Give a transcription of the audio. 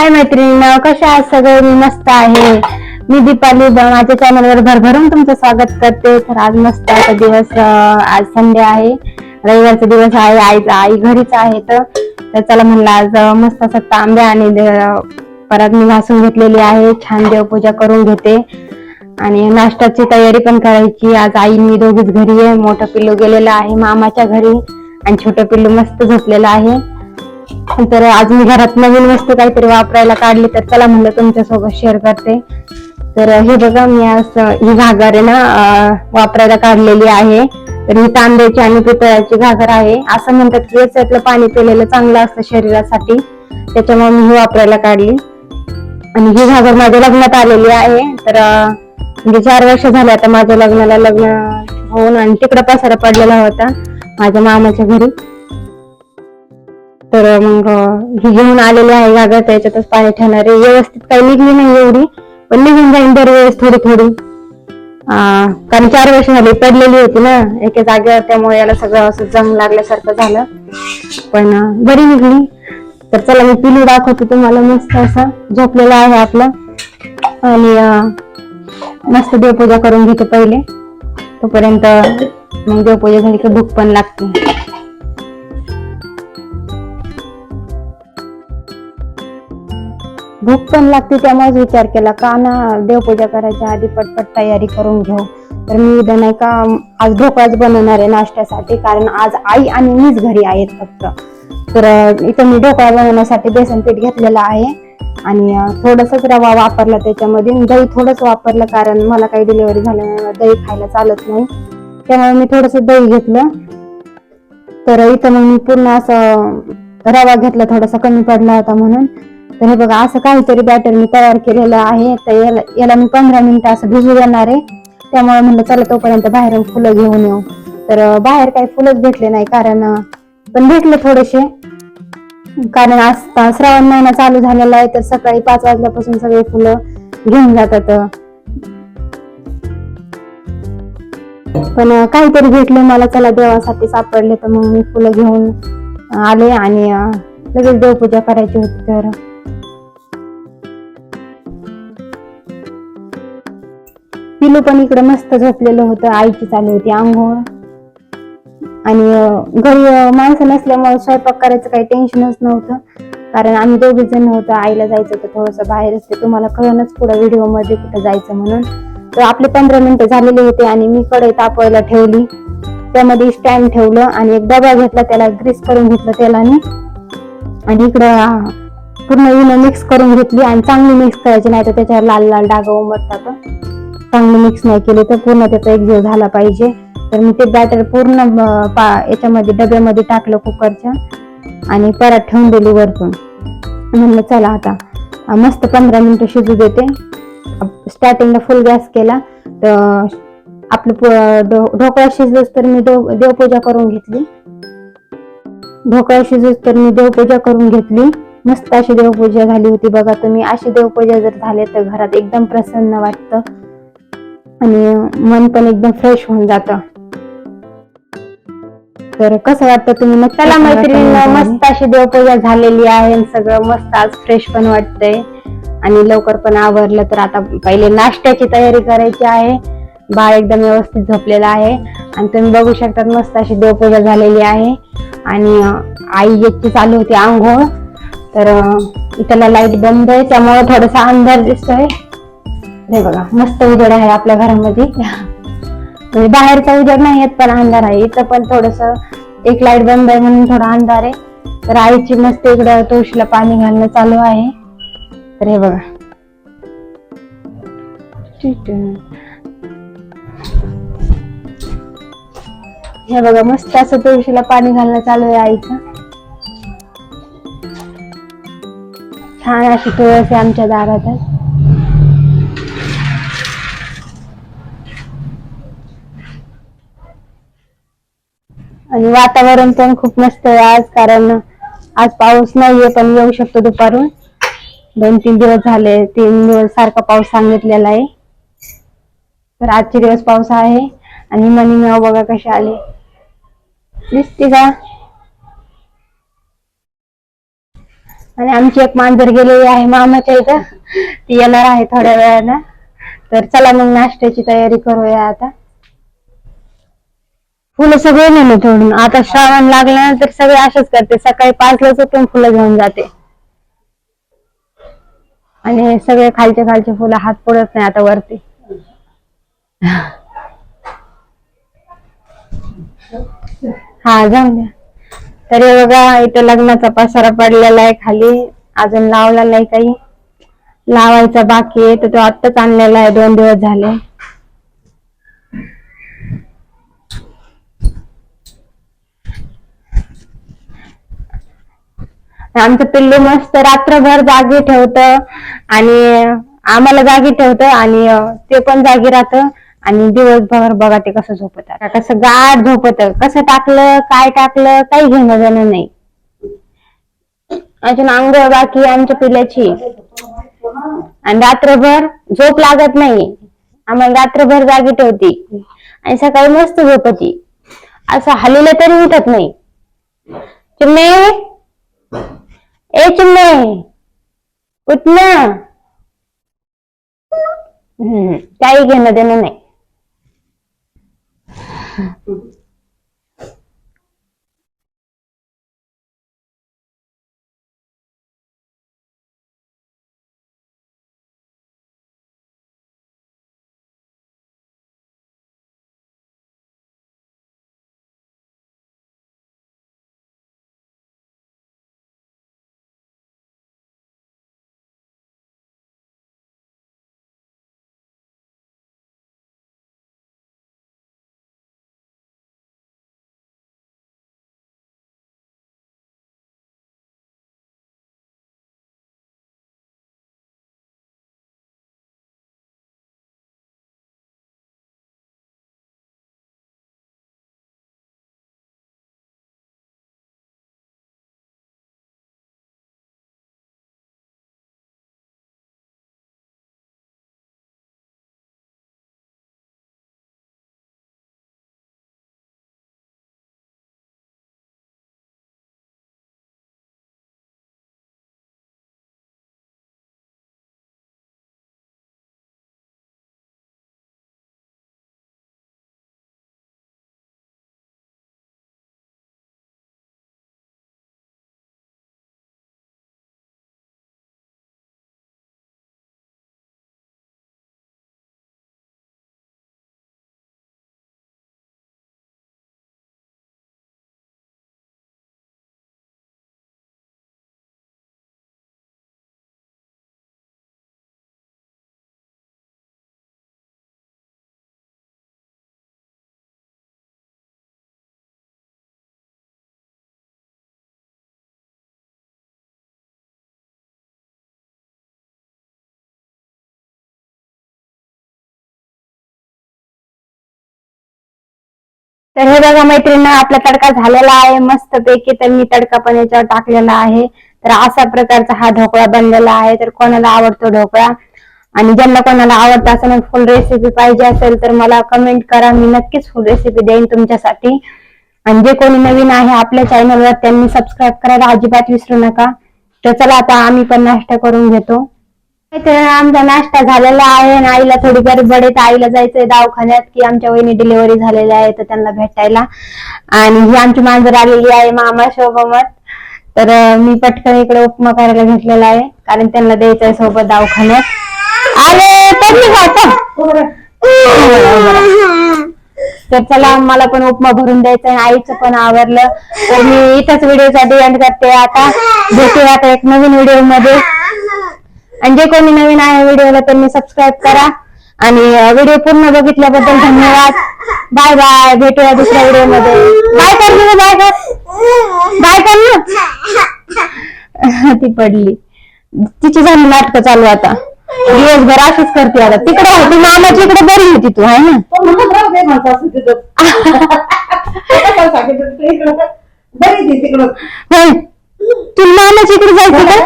हाय मैत्रिणी कशा आहात सगळे? मी मस्त आहे. मी दीपाली माझ्या चॅनलवर भरभरून तुमचं स्वागत करते. तर आज मस्त आता दिवस आज संडे आहे. रविवारचा दिवस आहे. आई आई घरीच आहे तर चला म्हणलं आज मस्त असं तांब्या आणि परत मी घासून घेतलेली आहे. छान देवपूजा करून घेते. आणि नाश्त्याची तयारी पण करायची. आज आई मी दोघीच घरी आहे. मोठं पिल्लू गेलेलं आहे मामाच्या घरी. आणि छोटं पिल्लू मस्त झोपलेलं आहे. तर आज मी घरात नवीन वस्तू काहीतरी वापरायला काढली तर चला म्हणलं तुमच्यासोबत शेअर करते. तर हे बघा मी आज ही घागर आहे ना वापरायला काढलेली आहे. तर ही तांब्याची आणि पितळाची घागर आहे. असं म्हणतात की याच्यातलं पाणी पिलेलं चांगलं असतं शरीरासाठी. त्याच्यामुळे मी ही वापरायला काढली. आणि ही घागर माझ्या लग्नात आलेली आहे. तर म्हणजे चार वर्ष झाले आता माझ्या लग्नाला लग्न होऊन आणि तिकडं पसारा पडलेला होता. माझ्या मामाच्या घरी. तर मग ही घेऊन आलेली आहे गागर त्याच्यातच पाणी ठेवणार. आहे व्यवस्थित काही निघली नाही एवढी पण निघून जाईन दरवेळेस थोडी थोडी कारण चार वर्ष झाली पडलेली होती ना एका जागेवर त्यामुळे याला सगळं असं जंग लागल्यासारखं झालं. पण बरी निघली. तर चला मी पिलू दाखवते तुम्हाला मस्त असं झोपलेलं आहे आपलं. आणि मस्त देवपूजा करून घेते पहिले. तोपर्यंत मग देवपूजा झाली की भूक पण लागते. भूक पण लागते त्यामुळेच विचार केला का ना देवपूजा करायच्या आधी पटपट तयारी करून घेऊ. तर मी इथं नाही का आज ढोकळाच बनवणार आहे नाश्त्यासाठी कारण आज आई आणि मीच घरी आहेत फक्त. तर इथं मी ढोकळा बनवण्यासाठी बेसन पीठ घेतलेलं आहे. आणि अं, थोडंसंच रवा वापरला त्याच्यामध्ये. दही थोडंच वापरलं कारण मला काही डिलिव्हरी झाल्यामुळे दही खायला चालत नाही. त्यामुळे मी थोडंसं दही घेतलं. तर इथं मग मी पूर्ण असं रवा घेतला थोडासा कमी पडला होता म्हणून. तर हे बघा असं काहीतरी बॅटर मी तयार केलेलं आहे. तर याला याला मी पंधरा मिनिटं असं भिजू देणार आहे. त्यामुळे म्हणलं चला तोपर्यंत बाहेरून फुलं घेऊन येऊ. तर बाहेर काही फुलंच भेटले नाही कारण पण भेटले थोडेसे. कारण आज श्रावण महिना चालू झालेला आहे तर सकाळी पाच वाजल्यापासून सगळे फुलं घेऊन जातात. पण काहीतरी भेटले मला चला देवासाठी सापडले तर मग मी फुलं घेऊन आले आणि लगेच देवपूजा करायची होती तर पिलू पण इकडे मस्त झोपलेलं होतं आईची चालू होती आंघोळ. आणि घरी माणसं नसल्यामुळे स्वयंपाक करायचं काही टेन्शनच नव्हतं. कारण आम्ही दोघे जण होतो आईला जायचं होतं थोडंसं बाहेरच. ते तुम्हाला कळणच पुढे व्हिडिओमध्ये कुठं जायचं म्हणून. तर आपले पंधरा मिनिटं झालेले होते आणि मी कडे तापवायला ठेवली. त्यामध्ये स्टँड ठेवलं आणि एक डबा घेतला त्याला ग्रीस करून घेतलं तेलाने. आणि इकडं पूर्ण इनो मिक्स करून घेतली आणि चांगली मिक्स करायची नाही तर त्याच्यावर लाल लाल डाग उमटतात. चांगले मिक्स नाही केली तर पूर्ण त्याचा एक जीव झाला पाहिजे. तर मी ते बॅटर पूर्ण पा- याच्यामध्ये डब्यामध्ये टाकलं कुकरच्या आणि परत ठेवून दिली वरतून. म्हणलं चला आता मस्त पंधरा मिनिटं शिजू देते. स्टार्टिंगला फुल गॅस केला तर आपलं ढोकळा शिजलोच तर मी देव देवपूजा करून घेतली. ढोकळा शिजूच तर मी देवपूजा करून घेतली. मस्त अशी देवपूजा झाली होती बघा तुम्ही. अशी देवपूजा जर झाली तर घरात एकदम प्रसन्न वाटतं. आणि मन पण एकदम फ्रेश होऊन जातं. तर कसं वाटतं तुम्ही? मग चला मैत्रिणींना मस्त अशी देवपूजा झालेली आहे आणि सगळं मस्त आज फ्रेश पण वाटतंय. आणि लवकर पण आवरलं तर आता पहिले नाश्त्याची तयारी करायची आहे. बाळ एकदम व्यवस्थित झोपलेला आहे. आणि तुम्ही बघू शकता मस्त अशी देवपूजा झालेली आहे. आणि आई एकची चालू होती आंघोळ. तर इथला लाइट बंद आहे त्यामुळे थोडासा अंधार दिसतोय. हे बघा मस्त उजेड आहे आपल्या घरामध्ये. म्हणजे बाहेरचा उजेड नाही येत पण अंधार आहे. इथं पण थोडस एक लाइट बंद आहे म्हणून थोडा अंधार आहे. तर आईची मस्त इकडं तुळशीला पाणी घालणं चालू आहे. तर हे बघा. हे बघा मस्त असं तुळशीला पाणी घालणं चालू आहे आईचं. छान अशी तुळस आहे आमच्या दारात आहे. आणि वातावरण पण खूप मस्त आहे आज कारण आज पाऊस नाहीये पण येऊ शकतो दुपारून. दोन तीन दिवस झाले तीन दिवस सारखा पाऊस सांगितलेला आहे. तर आजचे दिवस पाऊस आहे आणि मनी मेव बघा कसे आले. दिसते का? आणि आमची एक मांजर गेलेली आहे मामाच्या इथं. ती येणार आहे थोड्या वेळानं. तर चला मग नाश्त्याची तयारी करूया आता. फुलं सगळे नेले तोडून. आता श्रावण लागल्यानंतर सगळे असेच करते. सकाळी पाचलाच उठून फुलं घेऊन जाते. आणि सगळे खालचे खालचे फुलं हात पडत नाही आता वरती. हा जाऊन द्या. तरी बघा इथं लग्नाचा पसारा पडलेला आहे खाली. अजून लावला नाही काही. लावायचा बाकी आहे तर तो आत्ताच आणलेला आहे. दोन दिवस झाले. आमचं पिल्लू मस्त रात्रभर जागी ठेवत आणि आम्हाला जागी ठेवत आणि ते पण जागी राहतं आणि दिवसभर बघा ते कसं झोपत कसं गाठ झोपत कसं टाकलं काय टाकलं काही घेणं जाणं नाही. अजून आंघोळ बाकी आमच्या पिल्याची आणि रात्रभर झोप लागत नाही. आम्हाला रात्रभर जागी ठेवती. आणि सकाळी मस्त झोपती. असं हल्लीलं तरी उठत नाही. चिमणे! ए चिमणे उठ हम्म, काही घेणं देणं नाही. तर हे बघा मैत्रिणी आपला तडका झालेला आहे. मस्त पैकी तर मी तडका पण याच्यावर टाकलेला आहे. तर अशा प्रकारचा हा ढोकळा बनलेला आहे. तर कोणाला आवडतो ढोकळा? आणि ज्यांना कोणाला आवडत असेल फुल रेसिपी पाहिजे असेल तर मला कमेंट करा. मी नक्कीच फुल रेसिपी देईन तुमच्यासाठी. आणि जे कोणी नवीन आहे आपल्या चॅनलवर त्यांनी सबस्क्राईब करायला अजिबात विसरू नका. तर चला आता आम्ही पण नाश्ता करून घेतो. तर आमचा नाश्ता झालेला आहे आणि आईला थोडी गडबड आहे तर आईला जायचंय दवाखान्यात की आमच्या वहिनी डिलिव्हरी झालेली आहे तर त्यांना भेटायला. आणि ही आमची मांजर आलेली आहे मामा शोभमत. तर मी पटकन इकडे उपमा करायला घेतलेला आहे कारण त्यांना द्यायचं आहे सोबत दवाखान्यात. अरे आता? तर चला मला पण उपमा भरून द्यायचा आणि आईचं पण आवरलं. तर मी इथंच व्हिडिओसाठी एंड करते आता. भेटूया आता एक नवीन व्हिडिओमध्ये. आणि जे कोणी नवीन आहे व्हिडिओला त्यांनी सबस्क्राईब करा. आणि व्हिडिओ पूर्ण बघितल्याबद्दल धन्यवाद. बाय बाय भेटूया दुसऱ्या व्हिडिओमध्ये बाय कर बाय कर बाय कर ती पडली. तिची झाली नाटक चालू आता. दिवसभर अशीच करते आता. तिकडे तू मामाची इकडे बरी होती तू आहे ना? तू मामाची इकडे जायचं का?